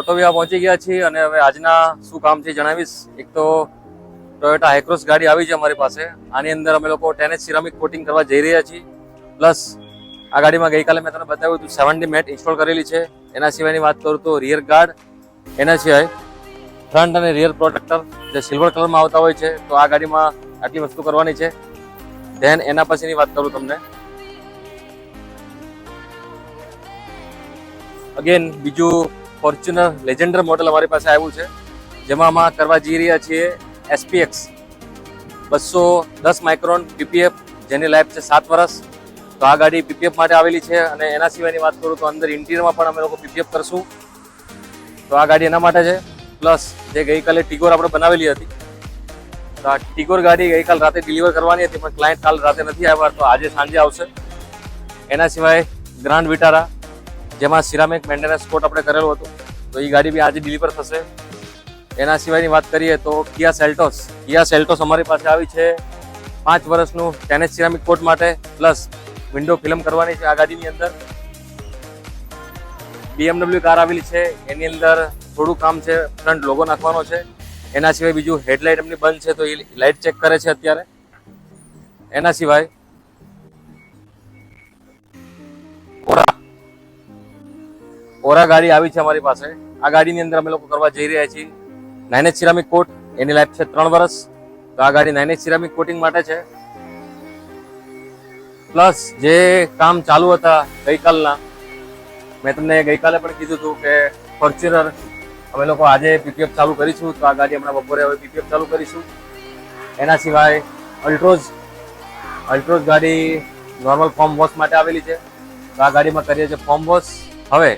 ઓટોવિયા પહોંચી ગયા છીએ અને હવે આજના શું કામ છે જણાવીશ? એક તો ટોયોટા હાઇક્રોસ ગાડી આવી છે અમારી પાસે. આની અંદર અમે લોકો ટેનેસ સિરામિક કોટિંગ કરવા જઈ રહ્યા છીએ. પ્લસ આ ગાડીમાં ગઈકાલે મેં તમને બતાવ્યું હતું સેવન્ટી મેટ ઇન્સ્ટોલ કરેલી છે. એના સિવાયની વાત કરું તો રિયર ગાર્ડ એના સિવાય ફ્રન્ટ અને રિયર પ્રોટેક્ટર જે સિલ્વર કલરમાં આવતા હોય છે, તો આ ગાડીમાં આટલી વસ્તુ કરવાની છે. ધેન એના પછીની વાત કરું તમને. અગેન બીજું ફોર્ચ્યુનર લેજેન્ડર મોડલ અમારી પાસે આવ્યું છે. જેમાં અમે કરવા જઈ રહ્યા છીએ એસપીએક્સ બસો દસ માઇક્રોન પીપીએફ, જેની લાઈફ છે સાત વર્ષ તો આ ગાડી પીપીએફ માટે આવેલી છે અને એના સિવાયની વાત કરું તો અંદર ઇન્ટિરિયરમાં પણ અમે લોકો પીપીએફ કરશું. તો આ ગાડી એના માટે છે. પ્લસ જે ગઈકાલે ટીગોર આપણે બનાવેલી હતી. તો આ ટીગોર ગાડી ગઈકાલ રાતે ડિલિવર કરવાની હતી, પણ ક્લાયન્ટ કાલ રાતે નથી આવ્યા, તો આજે સાંજે આવશે. એના સિવાય ગ્રાન્ડ વિટારા જેમાં સિરામિક મેન્ટેનન્સ કોટ આપણે કરેલું હતું, તો એ ગાડી બી આજે ડિલિવર થશે. એના સિવાયની વાત કરીએ તો કિયા સેલ્ટોસ. કિયા સેલ્ટોસ અમારી પાસે આવી છે પાંચ વર્ષનું ટેનેસ સિરામિક કોટ માટે, પ્લસ વિન્ડો ફિલ્મ કરવાની છે આ ગાડીની અંદર. બીએમડબલ્યુ કાર આવેલી છે, એની અંદર થોડું કામ છે, ફ્રન્ટ લોગો નાખવાનો છે. એના સિવાય બીજું હેડલાઇટ એમની બંધ છે, તો એ લાઇટ ચેક કરે છે અત્યારે. એના સિવાય ઓરા ગાડી આવી છે અમારી પાસે. આ ગાડીની અંદર અમે લોકો કરવા જઈ રહ્યા છીએ. નાઇનેજ સિરામિક કોટ, એની લાઈફ છે ત્રણ વર્ષ તો આ ગાડી નાઇનેજ સિરામિક કોટિંગ માટે છે. પ્લસ જે કામ ચાલુ હતા ગઈકાલના, મેં તમને ગઈકાલે પણ કીધું હતું કે ફોર્ચ્યુનર અમે લોકો આજે પીપીએફ ચાલુ કરીશું. તો આ ગાડી હમણાં બપોરે હવે પીપીએફ ચાલુ કરીશું. એના સિવાય અલ્ટ્રોઝ અલ્ટ્રોઝ ગાડી નોર્મલ ફોર્મ વોશ માટે આવેલી છે. તો આ ગાડીમાં કરીએ છીએ ફોર્મ વોશ હવે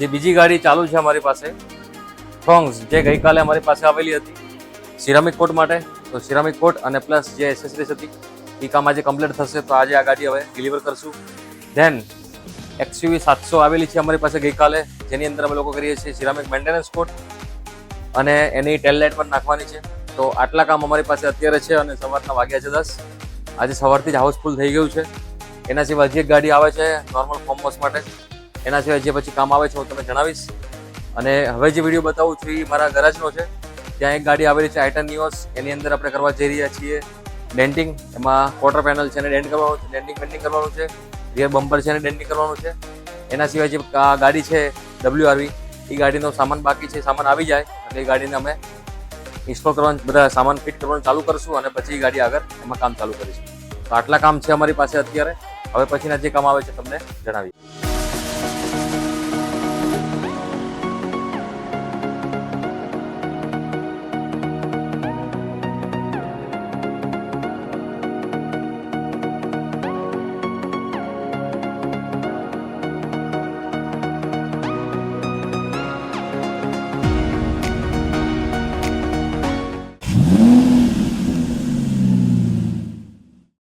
જે બીજી ગાડી ચાલુ છે અમારી પાસે ફોંગ્સ જે ગઈકાલે અમારી પાસે આવેલી હતી, સિરામિક કોટ માટે. તો સિરામિક કોટ અને પ્લસ જે એસેસરીઝ હતી, એ કામ આજે કમ્પ્લીટ થશે. તો આજે આ ગાડી હવે ડિલિવર કરશું. ધેન એક્સયુવી સાતસો આવેલી છે અમારી પાસે ગઈકાલે, જેની અંદર અમે લોકો કરીએ છીએ સિરામિક મેન્ટેનન્સ કોટ અને એની ટેલ લાઇટ પણ નાખવાની છે. તો આટલા કામ અમારી પાસે અત્યારે છે અને સવારના વાગ્યા છે દસ. આજે સવારથી જ હાઉસફુલ થઈ ગયું છે. એના સિવાય હજી એક ગાડી આવે છે નોર્મલ ફોર્મ માટે. એના સિવાય જે પછી કામ આવે છે હું તમને જણાવીશ. અને હવે જે વીડિયો બતાવું છું એ મારા ગરાજનો છે. ત્યાં એક ગાડી આવેલી છે આઇટન નિયોસ એની અંદર આપણે કરવા જઈ રહ્યા છીએ ડેન્ટિંગ એમાં ક્વાર્ટર પેનલ છે એને ડેન્ટ કરવાનું છે. ડેન્ટિંગ પેન્ટિંગ કરવાનું છે. રિયર બમ્પર છે એને ડેન્ટિંગ કરવાનું છે. એના સિવાય જે ગાડી છે ડબલ્યુ આરવી એ ગાડીનો સામાન બાકી છે. સામાન આવી જાય એટલે એ ગાડીને અમે ઇન્સ્ટોલ કરવાનું, બધા સામાન ફિટ કરવાનું ચાલુ કરશું અને પછી એ ગાડી આગળ એમાં કામ ચાલુ કરીશું. તો આટલા કામ છે અમારી પાસે અત્યારે. હવે પછીના જે કામ આવે છે તમને જણાવીએ